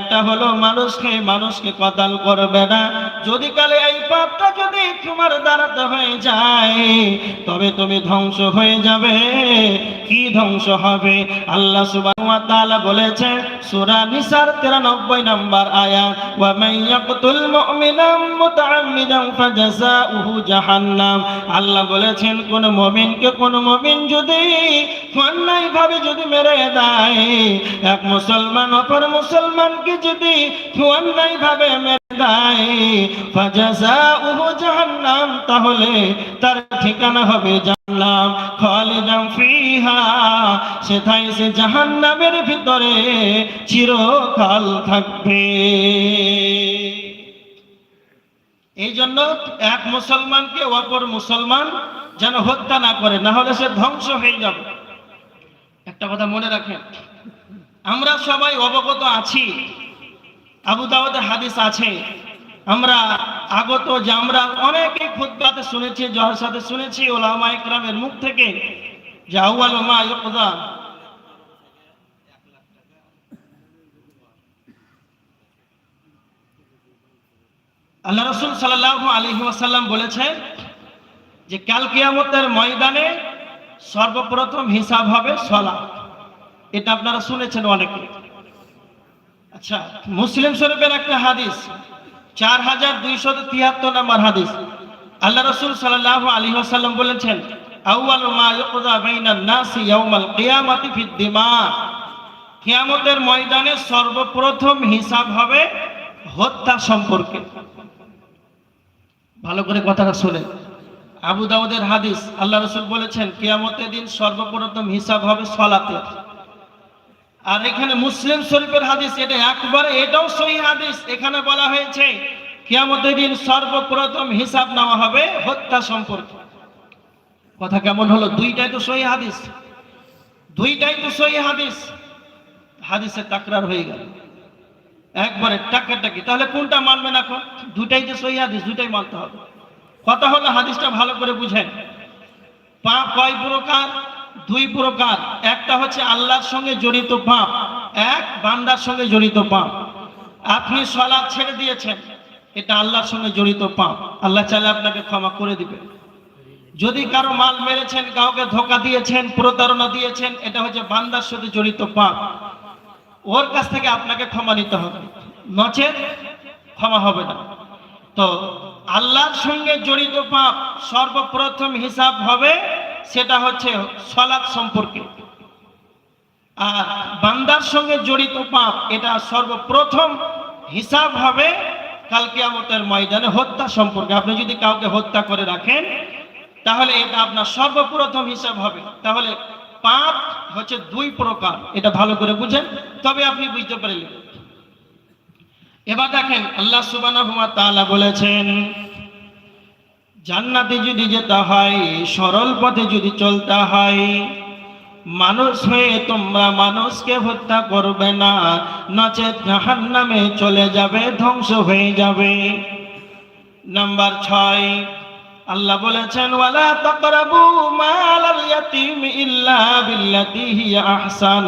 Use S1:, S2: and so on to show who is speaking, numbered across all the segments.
S1: একটা হলো মানুষকে মানুষকে কতাল করবে না। যদি কালে এই পাপটা যদি তোমার দ্বারাতে হয়ে যায়, তবে তুমি ধ্বংস হয়ে যাবে। কি ধ্বংস হবে? আল্লাহ সুবহানাহু ওয়া বলেছেন, সূরা নিসার 93 নম্বর আয়াত আল্লাহ বলেছেন, কোন মুমিনকে কোন মুমিন যদি অন্যায় ভাবে যদি মেরে দেয়, এক মুসলমান অপর মুসলমানকে যদি অন্যায় ভাবে মেরে দেয় জাহান্নাম, তাহলে তার ঠিকানা হবে জাহান্নাম। খালিদান ফিহা, সেথায় সে জাহান্নামের ভিতরে চিরকাল থাকবে। এই জন্য এক মুসলমানকে অপর মুসলমান যেন হত্যা না করে, না হলে সে ধ্বংস হয়ে যাবে। একটা কথা মনে রাখেন। আমরা সবাই অবগত আছি। আবু দাউদের হাদিস আছে। আমরা আগত যে আমরা অনেকে খুতবাতে শুনেছি জহর সাথে শুনেছি, ওলামা ইকরামের মুখ থেকে যে আউয়াল মা ইকদা আল্লাহ রসুল সাল্লাহ আলহি ওয়াসাল্লাম বলেছেন যে কাল কিয়ামতের ময়দানে সর্বপ্রথম হিসাব হবে সলা এটা আপনারা শুনেছেন অনেকে। আচ্ছা মুসলিম শরীফের একটা হাদিস, চার হাজার দুইশত তিয়াত্তর নম্বর হাদিস। আল্লাহ রসুল সাল্লাহ আলী আসাল্লাম বলেছেন ময়দানে সর্বপ্রথম হিসাব হবে হত্যা সম্পর্কে। ভালো করে কথাটা শুনে আবু দাউদের হাদিস, আল্লাহ রসুল বলেছেন, কিয়ামতের দিন সর্বপ্রথম হিসাব হবে সলাতে আর এখানে মুসলিম শরীফের হাদিস, এটা একবারে, এটাও সহি হাদিস। এখানে বলা হয়েছে, কিয়ামতের দিন সর্বপ্রথম হিসাব নেওয়া হবে হত্যা সম্পর্কে। কথা কেমন হলো? দুইটাই তো সহি হাদিস। দুইটাই তো সহি হাদিস। হাদিসে তাকরার হয়ে গেল। একবারে টাকাটাকি। তাহলে কোনটা মানবেন এখন? দুটাই যে সহি হাদিস দুটাই মানতে হবে। কথা হলো, হাদিসটা ভালো করে বুঝেন। পাপ কয় প্রকার দুই প্রকার। একটা হচ্ছে আল্লাহর সঙ্গে জড়িত পাপ, এক বান্দার সঙ্গে জড়িত পাপ। আপনি সলাদ ছেড়ে দিয়েছেন, এটা আল্লাহর সঙ্গে জড়িত পাপ। আল্লাহ চাইলে আপনাকে ক্ষমা করে দিবে। যদি কারও মাল মেরেছেন, কাউকে ধোকা দিয়েছেন, প্রতারণা দিয়েছেন, এটা হচ্ছে বান্দার সাথে জড়িত পাপ। ওর কাছ থেকে আপনাকে ক্ষমা নিতে হবে। নচেত ক্ষমা হবে না। তো আল্লাহর সঙ্গে জড়িত পাপ সর্বপ্রথম হিসাব হবে সেটা হচ্ছে সলাৎ সম্পর্কে। আর বান্দার সঙ্গে জড়িত পাপ, এটা সর্বপ্রথম হিসাব হবে কালকে কিয়ামতের ময়দানে হত্যা সম্পর্কে। আপনি যদি কাউকে হত্যা করে রাখেন, তাহলে এটা আপনার সর্বপ্রথম হিসাব হবে। তাহলে পাপ হচ্ছে দুই প্রকার, এটা ভালো করে বুঝেন, তবে আপনি বুঝতে পারলেন। এবার দেখেন, আল্লাহ তাআলা বলেছেন জান্নাতে যদি যেতে হয়, সরল পথে যদি চলতে হয়, মানুষ হয়ে তোমরা মানুষকে হত্যা করবে না, নচেত জাহান্নামে চলে যাবে, ধ্বংস হয়ে যাবে। নাম্বার ছয়, আল্লাহ বলেছেন, ওয়ালা তাকরাবু মালাল ইয়াতিম ইল্লা বিল্লাতি হিয়া আহসান।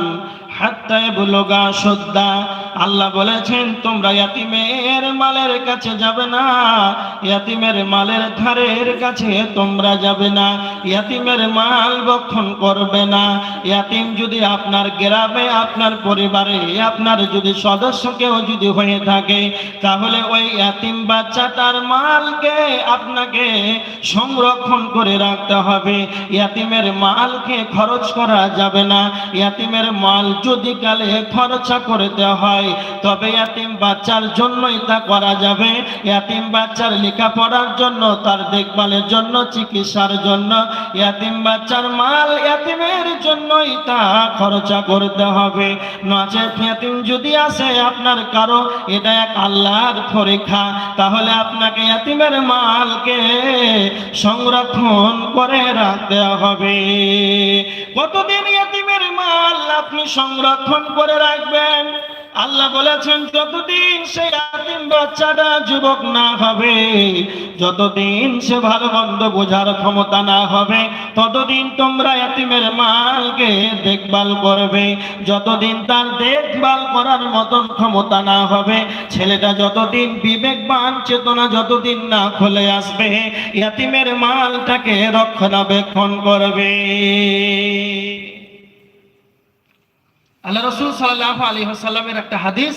S1: আল্লাহ বলেছেন, তোমরা ইয়াতিমের মালের কাছে যাবে না। ইয়াতিমের মালের ধারের কাছে তোমরা যাবে না। ইয়াতিমের মাল বক্ষণ করবে না। ইয়াতিম যদি আপনার গ্রামে, আপনার পরিবারে, আপনার যদি সদস্য কেউ যদি হয়ে থাকে, তাহলে ওই ইয়াতিম বাচ্চাটার মালকে আপনাকে সংরক্ষণ করে রাখতে হবে। ইয়াতিমের মালকে খরচ করা যাবে না। ইয়াতিমের মাল যদি কালে খরচা করতে হয়, তবে ইয়াতিম বাচ্চার জন্যই তা করা যাবে। ইয়াতিম বাচ্চার লেখাপড়ার জন্য, তার দেখভালের জন্য, চিকিৎসার জন্য। ইয়াতিম বাচ্চার মাল ইয়াতিমের জন্যই তা খরচা করতে হবে। নচেত ইয়াতিম যদি আসে আপনার কারও, এটা এক আল্লাহর পরীক্ষা। তাহলে আপনাকে ইয়াতিমের মালকে সংরক্ষণ করে রাখতে হবে। কতদিন ইয়াতিমের মাল আপনি সংরক্ষণ করে রাখবেন। আল্লাহ বলেছেন, যতদিন সে ইয়াতিম বাচ্চাটা যুবক না হবে, যতদিন সে ভালো মন্দ বোঝার ক্ষমতা না হবে, ততদিন তোমরা ইয়াতিমের মালকে দেখভাল করবে। যতদিন তার দেখভাল করার মতন ক্ষমতা না হবে, ছেলেটা যতদিন বিবেকবান, চেতনা যতদিন না খুলে আসবে ইয়াতিমের মালটাকে রক্ষণাবেক্ষণ করবে। আল্লাহ রসুল সাল্লাহ আলী হাসাল্লামের একটা হাদিস